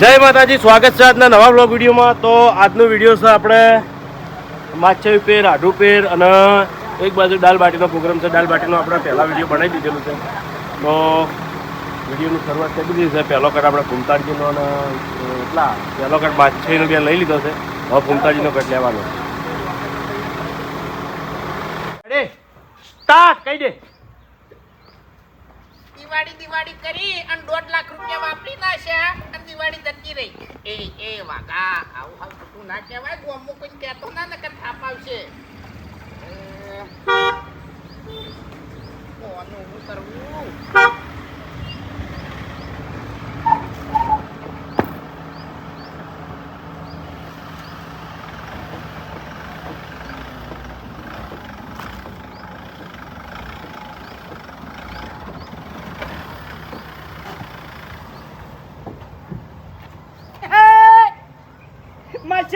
જય માતાજી સ્વાગત છે આજના નવા બ્લોગ વિડીયોમાં. તો આજનો વીડિયો છે આપણે માછાવી પેર આઢુ પેર અને એક બાજુ દાલ બાટીનો પ્રોગ્રામ છે. દાલ બાટીનો આપણે પહેલાં વીડિયો બનાવી દીધેલો છે. તો વિડીયોની શરૂઆત કરી દીધી છે. પહેલો કટ આપણે ભૂમતાજીનો અને એટલા પહેલો કટ માછાઈનો બે લઈ લીધો છે. હવે ભૂમતાજીનો કટ લેવાનો? સ્ટાર્ટ કહી દે. દિવાળી દિવાળી કરી અને દોઢ લાખ રૂપિયા વાપરી નાખ્યા. દિવાળી જતી રહી. એ એ વાગા આવું હાલ ખોટું ના કહેવાય ગોમો કોઈ કહેતો ના, નકર થાપ આવશે. કોનું કરવું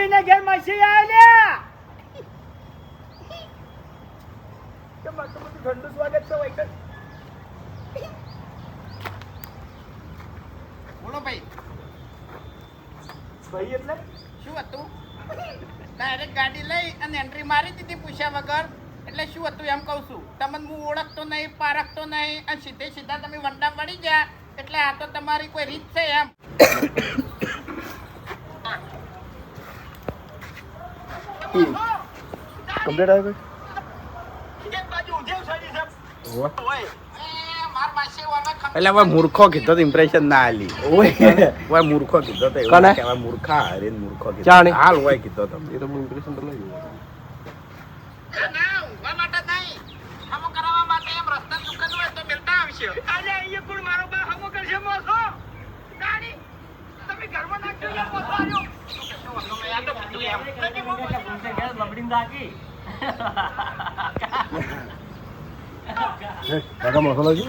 માસી ને ઘેર માસી આવ્યા તમારું તો બધું ઠંડુ સ્વાગત છે વૈકલ બોલો ભાઈ. ભાઈ એટલે? શું હતું? ડાયરેક્ટ ગાડી લઈ અને એન્ટ્રી મારી દીધી પૂછ્યા વગર. એટલે શું હતું એમ કહું છું. તમને હું ઓળખતો નહીં પારખતો નહીં અને સીધે સીધા તમે વંડા પડી ગયા. એટલે આ તો તમારી કોઈ રીત છે એમ. કમ્પ્લીટ આવી એક બાજુ ઉધેવ સાડી છે ગઈ એ, માર માસી વાળા ખબર એટલે હવે મૂર્ખો કીધો તો ઇમ્પ્રેશન ના આલી. ઓય. મૂર્ખો કીધો તો એવું કહેવાય. મૂર્ખા હરીને મૂર્ખો કીધો. જાણે. હાલ હોય કીધો તમે એ તો ઇમ્પ્રેશન તો લઈ ગયું. ના, ઊંઘવા માટે નહીં. હમો કરાવવા માટે એમ રસ્તા દુકાન હોય તો મિલતા આવશે. આજે અહીંયા કોણ મારો બા હમો કરશે મોસો? ગાડી? તમે ઘરમાં નાખજો યાર મોસો આવ્યો કાકા મસાલો છે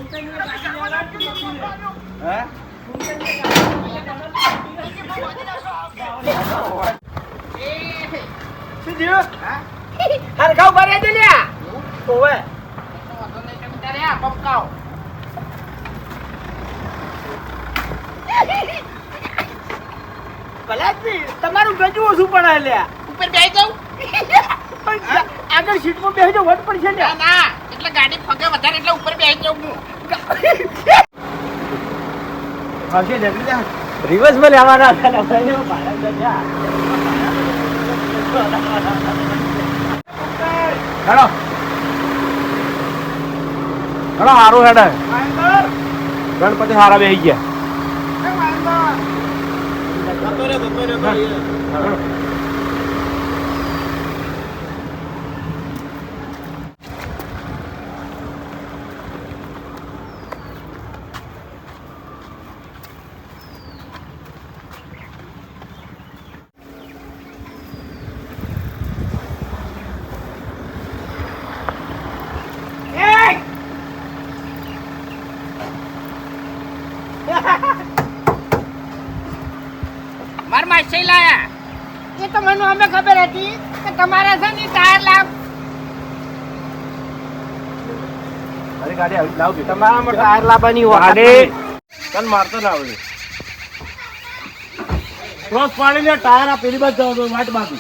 શું થયું હા? હરખા ઊભા રહેજો લ્યા ઓવે પંપકાઓ. ભલાજી તમારું ગજુ ઓછું પડે લ્યા ઉપર બેસી જાઉં? પણ આગળ સીટમાં બેસજો વટ પડશે ને ના. એટલે ગાડી ફગે વધારે એટલે ઉપર બેસી જાઉં હું. આવશે જલ્દી જા રિવર્સમાં લેવાના હતા ને ભાઈ એમાં ભાડા જગ્યા હેડો. હેડો સારું હેડે. ગણપતિ સારા બેસી ગયા. હેડો. માર માસી લાયા. એ તો મને અમે ખબર હતી કે તમારા છે ને ટાયર લાવ અરે ગાડી આવી લાવ દીધી. તમારા માટે ટાયર લાવવાની હોય અરે તન મારતો ના આવડે ક્રોસ પાડીને ટાયર આ પેલી બાજુ જવાનું વાટ બાજુ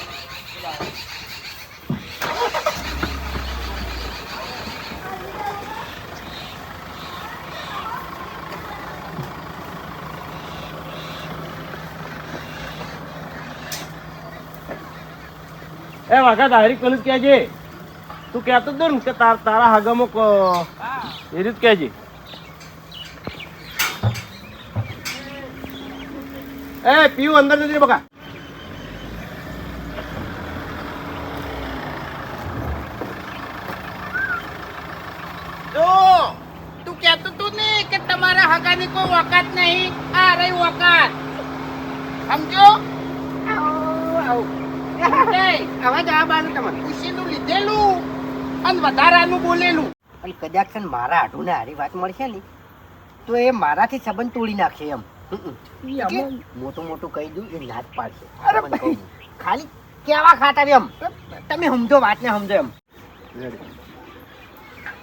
એ વાઘા ડાયરેક્ટ પેલું કહેજે. તું કહેતો જ ને કે તાર તારા હાગામાં કો- એ રીત કહેજે. એ પીવું અંદર જતી રે બકા. તું કહેતો તું ને કે તમારા હગાની કોઈ ઓકાત નહીં. આ રહી ઓકાત સમજો એ, હવે જવાબ તમને ખુશીનું લીધેલું અને વધારાનું બોલેલું. પણ કદાચ છે મારા હાડું હારી વાત મળશે ને તો એ મારાથી સંબંધ તોડી નાખે એમ. મોટું મોટું કહી દઉં એ ના પાડશે. ખાલી કેવા ખાતા એમ? તમે સમજો વાતને સમજો એમ.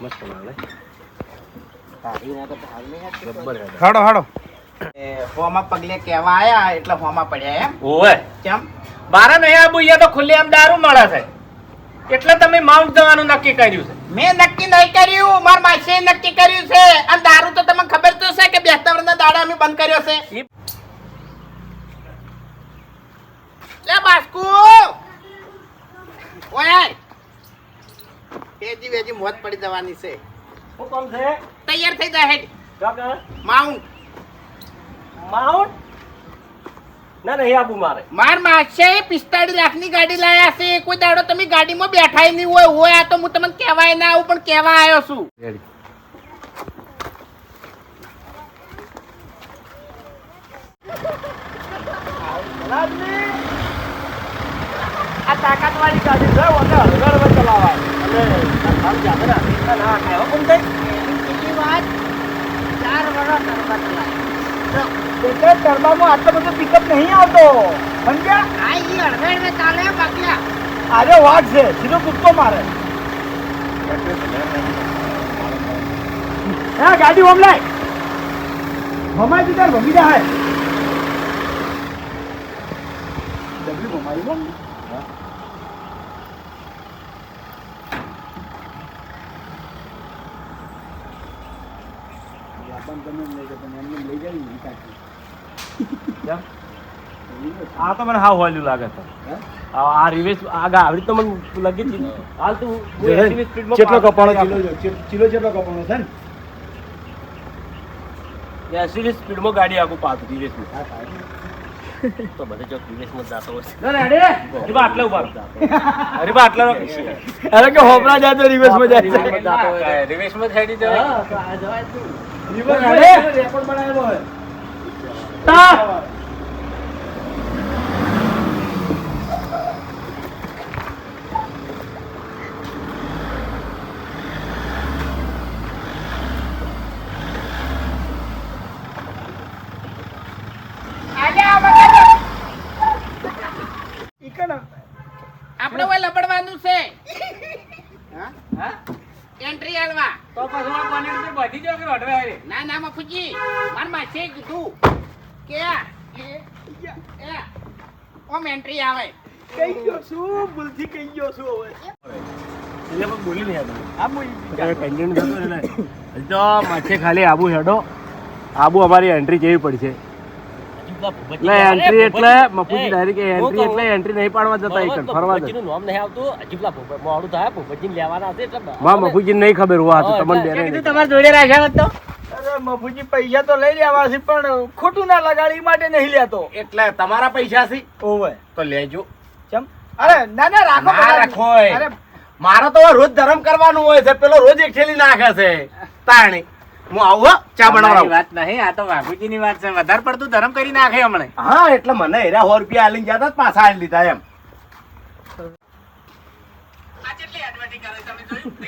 મસ્ત ના. હાડો. હાડો હોમાં પગલે કેવા આયા એટલે હોમાં પડ્યા એમ. ઓવે. કેમ? મારા નહીં અહીંયા તો ખુલ્લે આમ દારૂ મળે છે એટલે તમે માઉન્ટ જવાનું નક્કી કર્યું છે. મેં નક્કી નહીં કર્યું. માર માસીએ નક્કી કર્યું છે. અને દારૂ તો તમને ખબર તો છે કે બેસતા વર્ષના દાડા અમે બંધ કર્યો છે. લે બાસ્કુ! ઓય. વેજી વેજી મોત પડી જવાની છે. હું કામ છે? તૈયાર થઈ જાય હેડ. માઉન્ટ માઉન્ટ ના નહીં આબુ મારે. માર માસે પિસ્તાળીસ લાખની ગાડી લાયા છે. કોઈ દાડો તમે ગાડીમાં બેઠાય નહીં હોય હોય આ તો હું તમને કહેવાય ના આવું પણ કહેવા આવ્યો છું. આ તાકાત વાળી ગાડી છે ઓને હળદર ચલાવાય અને આમ જાતે ના? ના હાકે. કોણ થાય? વાત ચાર વર્ષ એટલે ટર્બામાં આટલો બધો પિકઅપ નહીં આવતો. સમજ્યા? આ ઈ અડધે ચાલે બાકીયા. આજે વાત છે સીધો કૂદકો મારે. હા ગાડી ઓમ લાય. ભમાઈ દીધા ભમી જાય ડબલી ભમાઈ બોલ કેમ? આ તો મને હાવ હોલ્યું લાગે છે આ રિવેસ આગા આવડી તો મને લગી જ હાલ તું હું 80 ની સ્પીડમાં કેટલો કપાણો આપું. ચીલો છે? ચીલો કેટલો કપાણો છે ને 80 સ્પીડમાં ગાડી આગળ પાછું રિવેશમાં. તો બધે જો રિવેશમાં જ જાતો હશે. ના, ના, અરે અરે બા આટલા ઊભા અરે બા આટલા. અરે કે હોપરા જાય. હા, તો આ જવાય તું. રેકોર્ડ હોય તા. આજે આ વખતે ઈ કણ આપણે ઓય લબડવાનું છે એન્ટ્રી આલવા તો પછી આ bonnet પર બધી જ વખત હટવે આવે. ના ના મફુજી માર માસે કીધું કે આ, એ, એ, ઓમ એન્ટ્રી આવે. કઈ ગયો છું ભૂલથી કઈ ગયો છું હવે. એટલે પણ બોલી નહીં આપણે. આ મુઈ હવે જતો રહે તો માથે ખાલી આબુ હેડો. આબુ અમારી એન્ટ્રી કેવી પડશે. એટલે એન્ટ્રી એટલે મફુજી ડાયરેક્ટ એન્ટ્રી એટલે એન્ટ્રી નહીં પાડવા જતા એક ફરવા જતા નામ નહીં આવતું. હજી મોડું થાય ભૂપતજીને લેવાના હશે એટલે માં મફુજી નહીં ખબર હોવા તો તમને તમારે જોડે રાખ્યા હોત મફુજી પૈસા તો લઈ લેવા છે પણ ખોટું ના લગાડી માટે નહીં લેતો. એટલે તમારા પૈસા છે? ઓવે. તો લેજો. ચમ. અરે ના ના રાખો ના રાખો અરે. મારો તો રોજ ધરમ કરવાનું હોય છે પેલો રોજ એક ઠેલી નાખે છે. તાણી. હું આવું હો, ચા તમારી વાત નહીં આ તો ની વાત છે. વધારે પડતું ધરમ કરી નાખે હમણે. હા એટલે મને હેરા સો રૂપિયા આલી ગયા હતા પાછા આલી લીધા એમ. હવે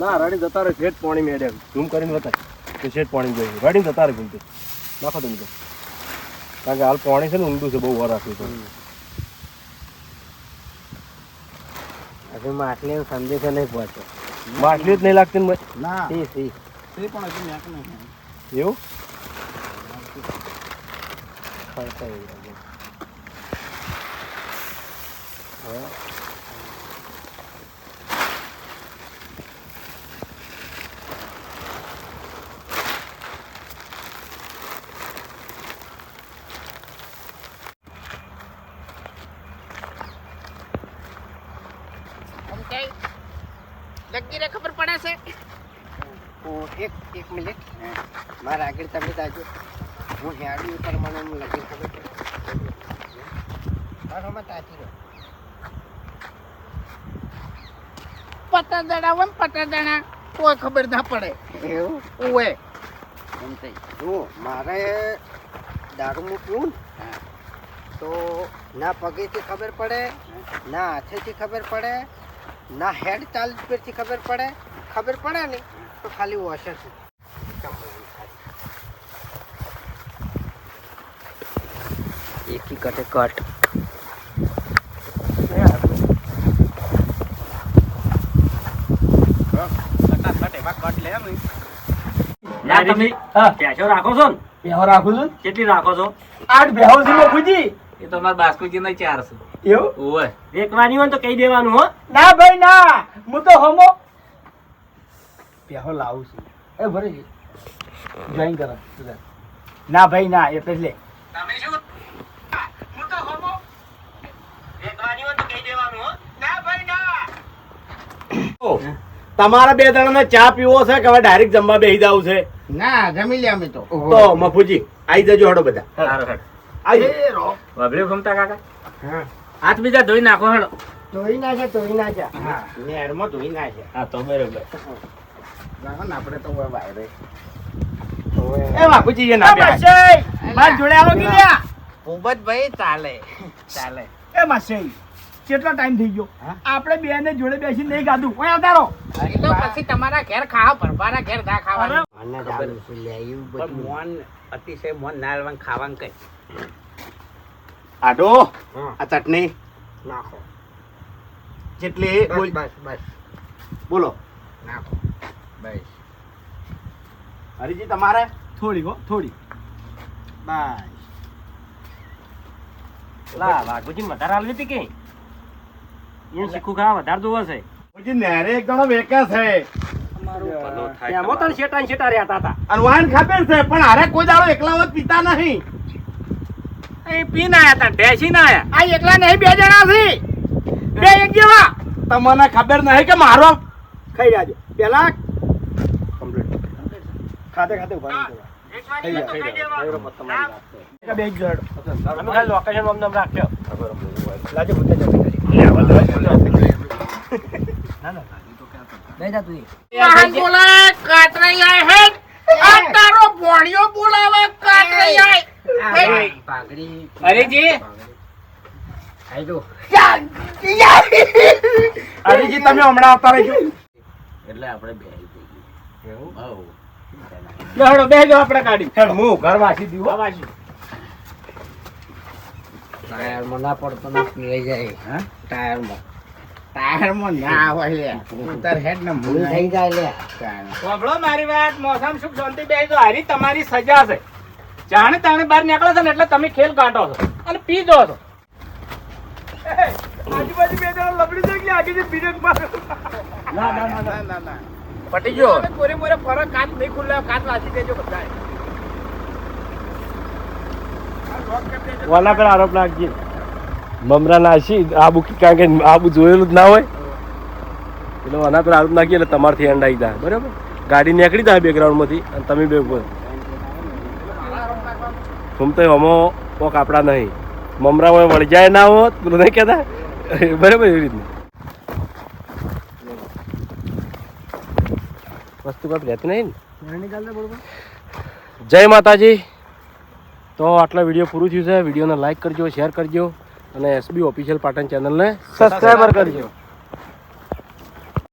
ના રાડી જતા રહે શેઠ પાણી મેળે ઝૂમ કરીને બતાય કે શેઠ પાણી જોઈએ રાડીને જતા રહે ભૂલથી નાખો તમે તો. કારણ કે હાલ પાણી છે ને ઊંડું છે બહુ વાર રાખ્યું છે. હજુ માછલી સંદેશો નહીં પહોંચે માછલી જ નહીં લાગતી ને ભાઈ? ના. સી સી. તે પણ હજુ મેક નહીં એવું? ફરતા એવું લાગે. ઓમ કે લગી રે ખબર પડે છે? એક એક મિનિટ. મારા આગળ તમે તાજો હું હેડી ઉપર મને લગી ખબર પડે. બરાબર તાતી રહો પતા દડા હોય ને પતા દડા કોઈ ખબર ના પડે. એવું? ઓએ એમ થઈ જુઓ મારે દારૂ પીવું ને તો ના પગેથી ખબર પડે ના હાથેથી ખબર પડે ના હેડ ચાલ પરથી ખબર પડે? ખબર પડે ને તો ખાલી વોશર એકી કટે. કટ રાખો છો કટ લે એમ ને. ના રાખો છો ને. છું કેટલી રાખો છો? આઠ બેહો છે એ તમારે અમારા બાસ્કુજી નહીં ચાર છે. એવું? ઓવે વેકવાની હોય તો કહી દેવાનું હો. ના ભાઈ ના. હું તો હોમો. પેહો લાવું છું. એ ભરે જોઈન કરો. ના ભાઈ ના. એટલે લે. તમે શું? હું તો હોમો. વેકવાની હોય તો કહી દેવાનું હો. ના ભાઈ ના. તમારા બે જણાને ચા પીવો છે કે હવે ડાયરેક્ટ જમવા બેસી જવું છે? ના જમી લે અમે તો. તો મફુજી આવી જજો હડો બધા. આવી વાબડ્યો ગમતા કાકા? હાથ બીજા ધોઈ નાખો હેડો. ધોઈ નાખે ધોઈ નાખે નેરમાં ધોઈ નાખે હા તો બરોબર. આપણે તો વાયરે. એ બાપુજી એ ના. માર જોડે આવો કે લ્યા? ભૂપતભાઈ ચાલે. ચાલે. એ માસી કેટલો ટાઈમ થઈ ગયો? આપણે બે ને જોડે બેસીને નહીં ગાધું ઓય અતારો તો પછી તમારા ઘેર ખાવા ભરવાના ઘેર ના ખાવાના. મને જાણું છું લે એવું બધું. મોન અતિશય મોન ના લેવાનું ખાવાનું કઈ. આડો. આ ચટણી. નાખો. જેટલી બસ બોલ- બસ બસ. બોલો. નાખો. બસ. હરીજી તમારે? થોડી હો થોડી બસ. લા વાઘુજી વધારે હાલવી હતી કે? એ શીખું ખા વધારે જોવા છે. બાપુજી નેરે એક જણો વેકે છે. એમાં તને શેટા શેટા રહ્યા હતા અને વાન ખબર છે પણ હારે કોઈ દાડો એકલા વખત પીતા નહીં. એ પીને આયા હતા ઢેસી ના આયા. આ એકલા નહીં બે જણા છે બે એક જેવા. તમને ખબર નહીં કે મારો. ખાઈ જાજો. પેલા ખાતે ખાતે ઊભા કાતરાઈ આય હેડ. આ તારો ભોણિયો બોલાવે કાતરાઈ આય. પાઘડી. હરીજી? હરીજી તમે હમણાં આવતા રહેજો. એટલે આપણે બે એવું? હેડો આપણે કાઢી હેડ હું ઘર વાસી દીધું ટાયરમાં ના પડતો ના લઈ જાય. હા? ટાયરમાં. ટાયરમાં ના હોય લે. ઉતર હેડ ને ભૂલ થઈ જાય લે. સાંભળો મારી વાત મોસમ સુખ શાંતિ બે તો હારી તમારી સજા છે. જાણે તાણે બહાર નીકળો છો ને એટલે તમે ખેલ કાઢો છો. અને પી દો છો. આજુબાજુ બે જણા લબડી દે કે આગે જે બીજે મારે ના ના ના ના. ના પટી ગયો. કોરે મોરે ફરક કાચ નહીં ખુલ્લે કાચ વાંચી દેજો બધા વાલા પર આરોપ નાખજે મમરા નાશી આબુ કારણ કે આબુ જોયેલું જ ના હોય. એટલે આના પર આરોપ નાખીએ એટલે તમારથી એન્ડ આવી જાય. બરાબર? ગાડી નીકળી જાય બેકગ્રાઉન્ડમાંથી અને તમે બે ઉપર અમો કોક આપણા નહીં મમરા હોય વળી જાય ના હોત પેલું નહીં કહેતા બરાબર એવી રીતનું વસ્તુ કાંઈ રહેતી નહીં ને જય માતાજી તો આટલા વીડિયો પૂરું થયું છે વિડીયોને લાઈક કરજો શેર કરજો અને એસબી ઓફિશિયલ પાટણ ચેનલને સબસ્ક્રાઈબર કરજો